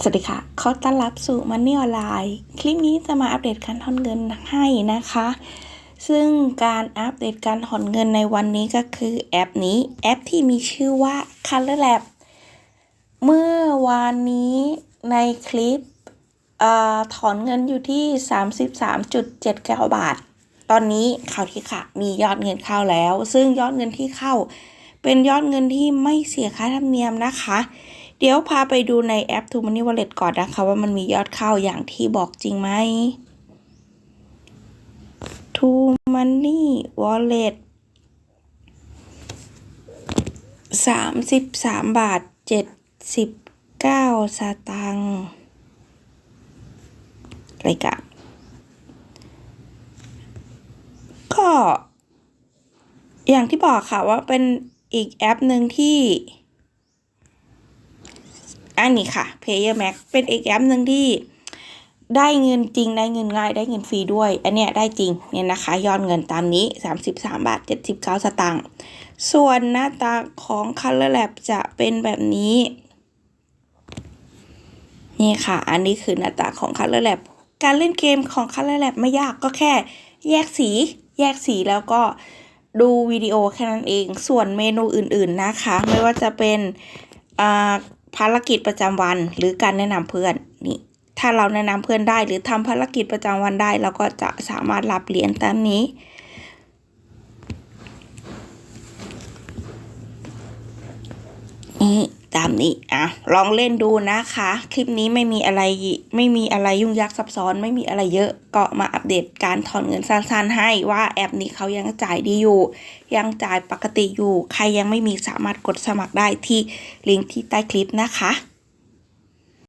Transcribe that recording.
สวัสดีค่ะขอต้อนรับสู่มันนี่ออนไลน์คลิปนี้จะมาอัปเดตการถอนเงินให้นะคะ ซึ่งการอัปเดตการถอนเงินในวันนี้ก็คือแอปนี้แอปที่มีชื่อว่า Color Lab เมื่อวานนี้ในคลิปอถอนเงินอยู่ที่ 33.79 บาท ตอนนี้ข่าวที่ค่ะ มียอดเงินเข้าแล้ว ซึ่งยอดเงินที่เข้า เป็นยอดเงินที่ไม่เสียค่าธรรมเนียมนะคะ ดี๋ยวพาไปดูในแอป t ู Money Wallet ก่อนนะคะ ว่ามันมียอดเข้าอย่างที่บอกจริงไหม t ู Money Wallet สามสิบสามบาทเจ็ดสิบเก้าสตางค์รายการก็อย่างที่บอกค่ะว่าเป็นอีกแอปหนึ่งที่ อันนี้ค่ะ Player Max เป็นอีกแอปหนึ่งที่ได้เงินจริงได้เงินง่ายได้เงินฟรีด้วย อันเนี้ยได้จริงเนี่ยนะคะยอดเงินตามนี้ 33 บาท 79 สตางค์ส่วนหน้าตาของ Color Lab จะเป็นแบบนี้ นี่ค่ะ อันนี้คือหน้าตาของ Color Lab การเล่นเกมของ Color Lab ไม่ยากก็แค่แยกสี แยกสีแล้วก็ดูวิดีโอแค่นั้นเอง ส่วนเมนูอื่นๆนะคะ ไม่ว่าจะเป็นอ่า ภารกิจประจำวันหรือการแนะนำเพื่อนนี่ถ้าเราแนะนำเพื่อนได้ หรือทำภารกิจประจำวันได้ เราก็จะสามารถรับเหรียญตามนี้ นี่ตามนี้อะลองเล่นดูนะคะ คลิปนี้ไม่มีอะไรไม่มีอะไรยุ่งยากซับซ้อนไม่มีอะไรเยอะก็มาอัปเดตการถอนเงินสั้นๆ ให้ว่าแอปนี้เขายังจ่ายดีอยู่ ยังจ่ายปกติอยู่ ใครยังไม่มีสามารถกดสมัครได้ที่ลิงก์ที่ใต้คลิปนะคะ